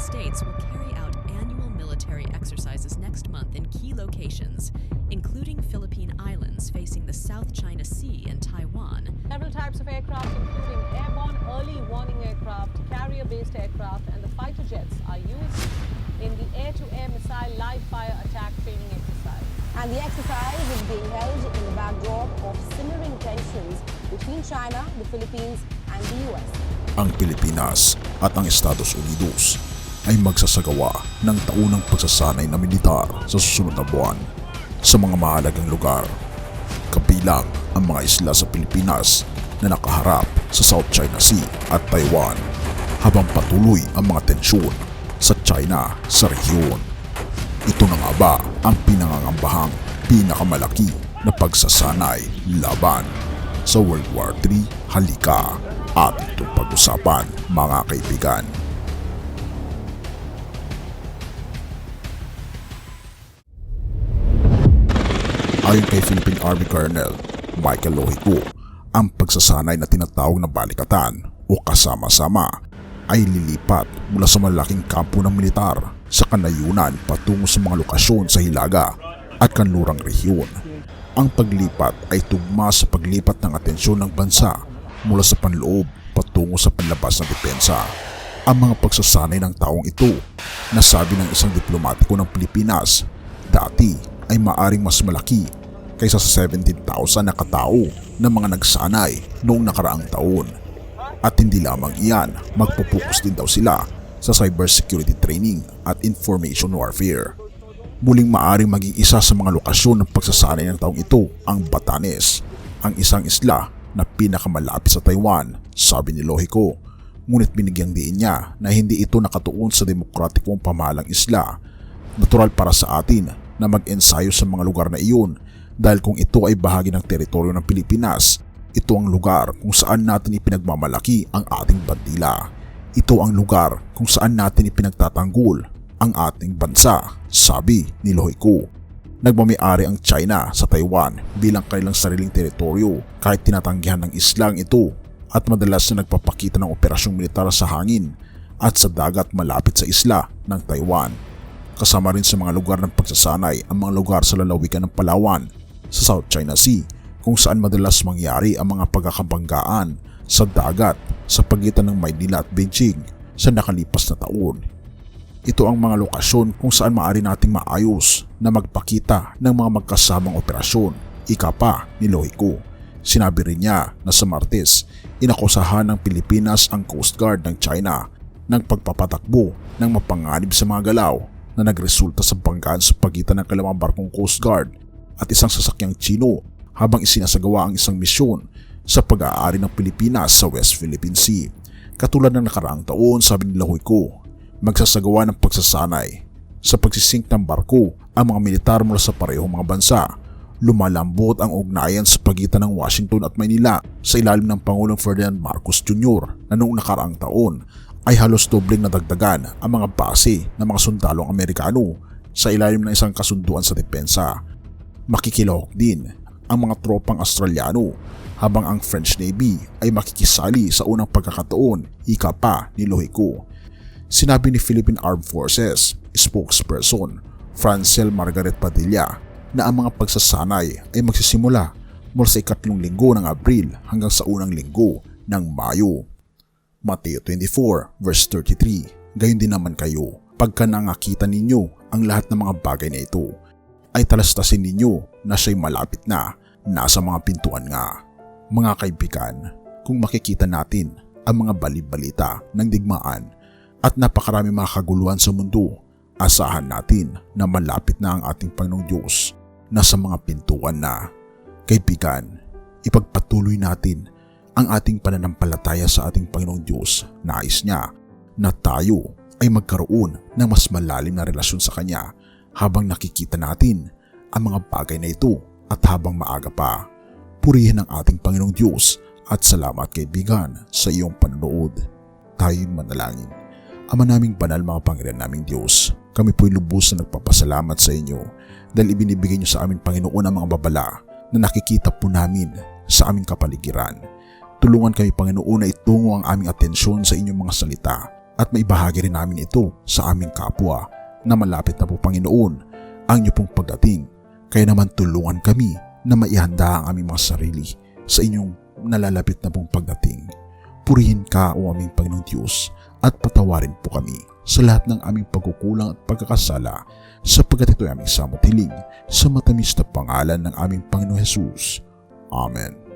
States will carry out annual military exercises next month in key locations, including Philippine Islands facing the South China Sea and Taiwan, Several types of aircraft, including airborne early warning aircraft, carrier-based aircraft, and the fighter jets, are used in the air-to-air missile live fire attack training exercise. And the exercise is being held in the backdrop of simmering tensions between China, the Philippines, and the US. ang Pilipinas at ang Estados Unidos ay magsasagawa ng taunang pagsasanay na militar sa susunod na buwan sa mga mahalagang lugar. Kabilang ang mga isla sa Pilipinas na nakaharap sa South China Sea at Taiwan habang patuloy ang mga tensyon sa China sa rehiyon. Ito na nga ba ang pinangangambahang pinakamalaki na pagsasanay laban sa World War III? Halika at itong pag-usapan mga kaibigan. Ayon kay Philippine Army Colonel Michael Lohico, ang pagsasanay na tinatawag na balikatan o kasama-sama ay lilipat mula sa malaking kampo ng militar sa kanayunan patungo sa mga lokasyon sa Hilaga at kanlurang rehiyon. Ang paglipat ay tugma sa paglipat ng atensyon ng bansa mula sa panloob patungo sa panlabas ng depensa. Ang mga pagsasanay ng taong ito, nasabi ng isang diplomatiko ng Pilipinas, dati ay maaring mas malaki kaysa sa 17,000 na katao na mga nagsanay noong nakaraang taon. At hindi lamang iyan, magpupokus din daw sila sa cybersecurity training at information warfare. Muling maaring maging isa sa mga lokasyon ng pagsasanay ng taong ito ang Batanes, ang isang isla na pinakamalapit sa Taiwan, sabi ni Lohico. Ngunit binigyang diin niya na hindi ito nakatuon sa demokratikong pamahalang isla. Natural para sa atin na mag-ensayo sa mga lugar na iyon dahil kung ito ay bahagi ng teritoryo ng Pilipinas, ito ang lugar kung saan natin ipinagmamalaki ang ating bandila. Ito ang lugar kung saan natin ipinagtatanggol ang ating bansa, sabi ni Lohico. Nagmamayari ang China sa Taiwan bilang kanilang sariling teritoryo kahit tinatanggihan ng islang ito at madalas na nagpapakita ng operasyong militar sa hangin at sa dagat malapit sa isla ng Taiwan. Kasama rin sa mga lugar ng pagsasanay ang mga lugar sa lalawigan ng Palawan sa South China Sea kung saan madalas mangyari ang mga pagkakabanggaan sa dagat sa pagitan ng Maynila at Beijing sa nakalipas na taon. Ito ang mga lokasyon kung saan maaari nating maayos na magpakita ng mga magkasamang operasyon, ika pa ni Lohico. Sinabi rin niya na sa Martes, inakusahan ng Pilipinas ang Coast Guard ng China ng pagpapatakbo ng mapanganib sa mga galaw na nagresulta sa banggaan sa pagitan ng kalamang barkong Coast Guard at isang sasakyang Chino habang isinasagawa ang isang misyon sa pag-aari ng Pilipinas sa West Philippine Sea. Katulad ng nakaraang taon, sabi ni Lahoyco, magsasagawa ng pagsasanay sa pagsisink ng barko ang mga militar mula sa parehong mga bansa. Lumalambot ang ugnayan sa pagitan ng Washington at Maynila sa ilalim ng Pangulong Ferdinand Marcos Jr. na noong nakaraang taon ay halos dobleng nadagdagan ang mga base ng mga sundalong Amerikano sa ilalim ng isang kasunduan sa depensa. Makikilahok din ang mga tropang Australiano habang ang French Navy ay makikisali sa unang pagkakataon ika pa ni Lohico. Sinabi ni Philippine Armed Forces spokesperson Francel Margaret Padilla na ang mga pagsasanay ay magsisimula mula sa ikatlong linggo ng Abril hanggang sa unang linggo ng Mayo. Mateo 24 verse 33 Gayon din naman kayo, pagka nangakita ninyo ang lahat ng mga bagay na ito, ay talastasin ninyo na siya'y malapit na, nasa mga pintuan nga. Mga kaibigan, kung makikita natin ang mga balibalita ng digmaan at napakarami mga kaguluhan sa mundo, asahan natin na malapit na ang ating Panginoong Diyos nasa mga pintuan na. Kaibigan, ipagpatuloy natin ang ating pananampalataya sa ating Panginoong Diyos. Nais niya na tayo ay magkaroon ng mas malalim na relasyon sa Kanya habang nakikita natin ang mga bagay na ito at habang maaga pa. Purihin ang ating Panginoong Diyos at salamat kaibigan sa iyong panonood. Tayo'y manalangin. Ama naming banal mga Panginoon naming Diyos, kami po'y lubos na nagpapasalamat sa inyo dahil ibinibigay niyo sa amin Panginoon ang mga babala na nakikita po namin sa aming kapaligiran. Tulungan kami Panginoon na itungo ang aming atensyon sa inyong mga salita at maibahagi rin namin ito sa aming kapwa na malapit na po Panginoon ang inyo pong pagdating. Kaya naman tulungan kami na maihanda ang aming mga sarili sa inyong nalalapit na pong pagdating. Purihin ka o aming Panginoong Diyos at patawarin po kami sa lahat ng aming pagkukulang at pagkakasala sapagkat ito ay aming samot sa matamis na pangalan ng aming Panginoong Jesus. Amen.